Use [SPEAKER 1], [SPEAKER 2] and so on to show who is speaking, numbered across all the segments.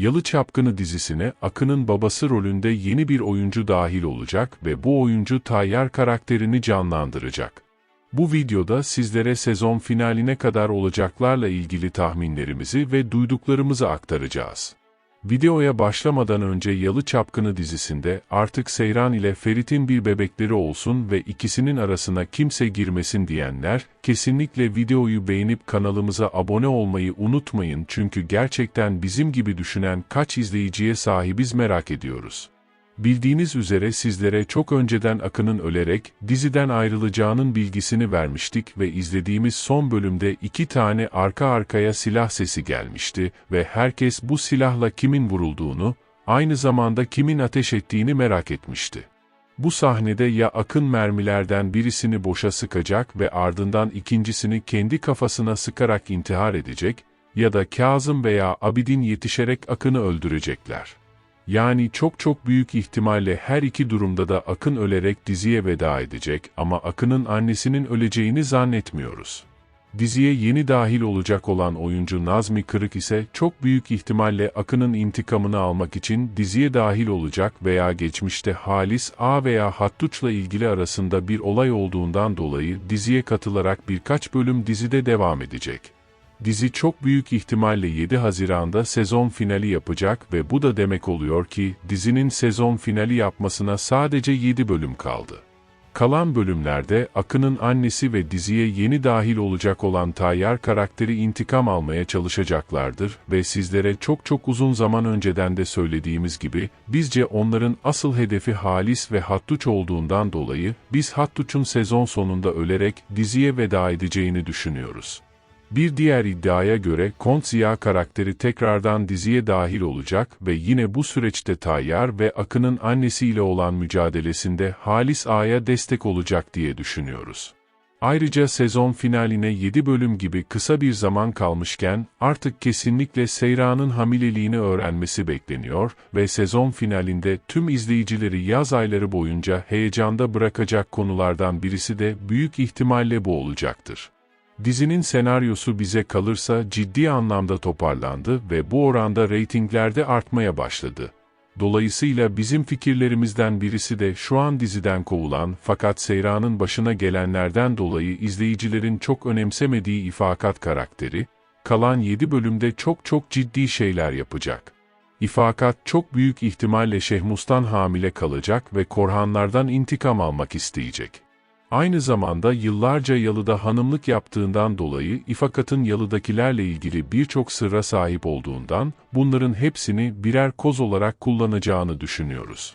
[SPEAKER 1] Yalı Çapkını dizisine Akın'ın babası rolünde yeni bir oyuncu dahil olacak ve bu oyuncu Tayyar karakterini canlandıracak. Bu videoda sizlere sezon finaline kadar olacaklarla ilgili tahminlerimizi ve duyduklarımızı aktaracağız. Videoya başlamadan önce Yalı Çapkını dizisinde artık Seyran ile Ferit'in bir bebekleri olsun ve ikisinin arasına kimse girmesin diyenler, kesinlikle videoyu beğenip kanalımıza abone olmayı unutmayın çünkü gerçekten bizim gibi düşünen kaç izleyiciye sahibiz merak ediyoruz. Bildiğiniz üzere sizlere çok önceden Akın'ın ölerek diziden ayrılacağının bilgisini vermiştik ve izlediğimiz son bölümde iki tane arka arkaya silah sesi gelmişti ve herkes bu silahla kimin vurulduğunu, aynı zamanda kimin ateş ettiğini merak etmişti. Bu sahnede ya Akın mermilerden birisini boşa sıkacak ve ardından ikincisini kendi kafasına sıkarak intihar edecek ya da Kazım veya Abidin yetişerek Akın'ı öldürecekler. Yani çok çok büyük ihtimalle her iki durumda da Akın ölerek diziye veda edecek ama Akın'ın annesinin öleceğini zannetmiyoruz. Diziye yeni dahil olacak olan oyuncu Nazmi Kırık ise çok büyük ihtimalle Akın'ın intikamını almak için diziye dahil olacak veya geçmişte Halis A veya Hattuç'la ilgili arasında bir olay olduğundan dolayı diziye katılarak birkaç bölüm dizide devam edecek. Dizi çok büyük ihtimalle 7 Haziran'da sezon finali yapacak ve bu da demek oluyor ki dizinin sezon finali yapmasına sadece 7 bölüm kaldı. Kalan bölümlerde Akın'ın annesi ve diziye yeni dahil olacak olan Tayyar karakteri intikam almaya çalışacaklardır ve sizlere çok çok uzun zaman önceden de söylediğimiz gibi bizce onların asıl hedefi Halis ve Hattuç olduğundan dolayı biz Hattuç'un sezon sonunda ölerek diziye veda edeceğini düşünüyoruz. Bir diğer iddiaya göre Kont Ziya karakteri tekrardan diziye dahil olacak ve yine bu süreçte Tayyar ve Akın'ın annesiyle olan mücadelesinde Halis A'ya destek olacak diye düşünüyoruz. Ayrıca sezon finaline 7 bölüm gibi kısa bir zaman kalmışken artık kesinlikle Seyran'ın hamileliğini öğrenmesi bekleniyor ve sezon finalinde tüm izleyicileri yaz ayları boyunca heyecanda bırakacak konulardan birisi de büyük ihtimalle bu olacaktır. Dizinin senaryosu bize kalırsa ciddi anlamda toparlandı ve bu oranda reytinglerde artmaya başladı. Dolayısıyla bizim fikirlerimizden birisi de şu an diziden kovulan fakat Seyran'ın başına gelenlerden dolayı izleyicilerin çok önemsemediği ifakat karakteri, kalan 7 bölümde çok çok ciddi şeyler yapacak. İfakat çok büyük ihtimalle Şehmus'tan hamile kalacak ve Korhanlardan intikam almak isteyecek. Aynı zamanda yıllarca yalıda hanımlık yaptığından dolayı İfakat'ın yalıdakilerle ilgili birçok sırra sahip olduğundan bunların hepsini birer koz olarak kullanacağını düşünüyoruz.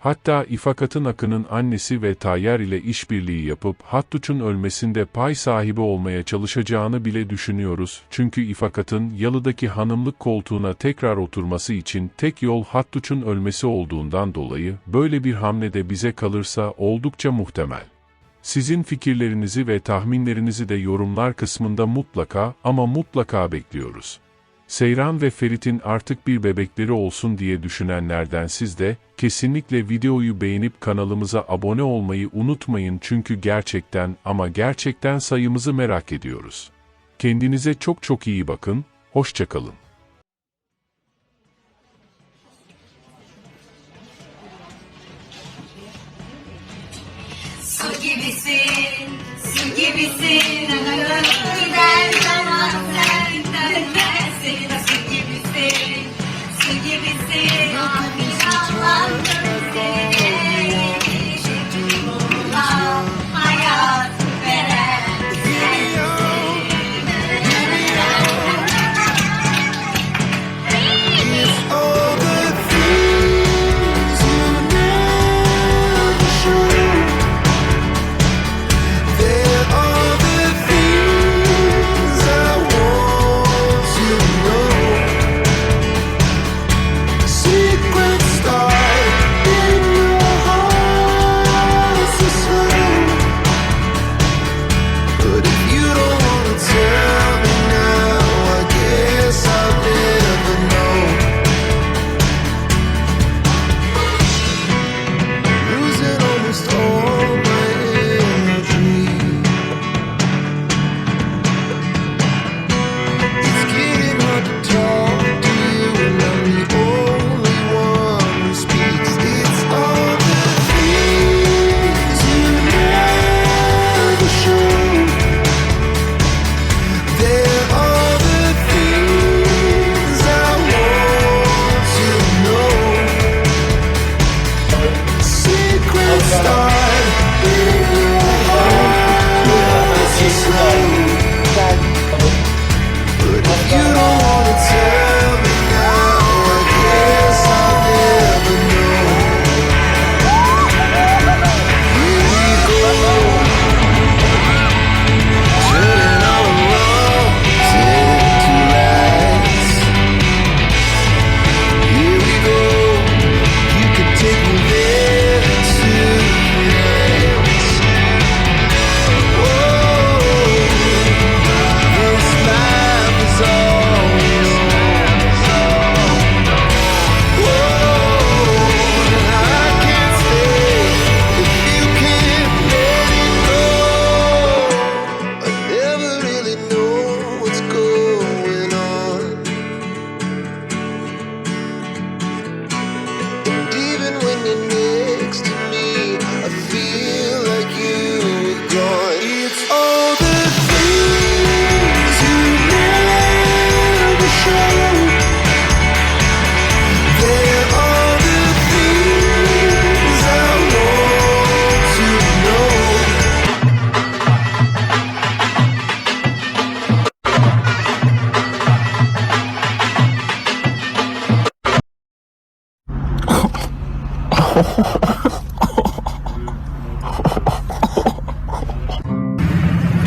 [SPEAKER 1] Hatta İfakat'ın Akın'ın annesi ve Tayyar ile işbirliği yapıp Hattuç'un ölmesinde pay sahibi olmaya çalışacağını bile düşünüyoruz. Çünkü İfakat'ın yalıdaki hanımlık koltuğuna tekrar oturması için tek yol Hattuç'un ölmesi olduğundan dolayı böyle bir hamle de bize kalırsa oldukça muhtemel. Sizin fikirlerinizi ve tahminlerinizi de yorumlar kısmında mutlaka ama mutlaka bekliyoruz. Seyran ve Ferit'in artık bir bebekleri olsun diye düşünenlerden siz de kesinlikle videoyu beğenip kanalımıza abone olmayı unutmayın çünkü gerçekten ama gerçekten sayımızı merak ediyoruz. Kendinize çok çok iyi bakın, hoşçakalın.
[SPEAKER 2] Gibisin, su gibisin. Gider zaman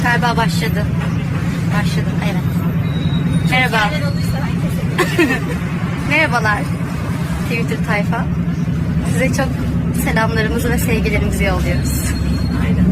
[SPEAKER 3] Galiba başladı. Başladı evet. Merhaba.
[SPEAKER 4] Merhabalar. Twitter tayfa. Size çok selamlarımızı ve sevgilerimizi yolluyoruz.
[SPEAKER 5] Aynen.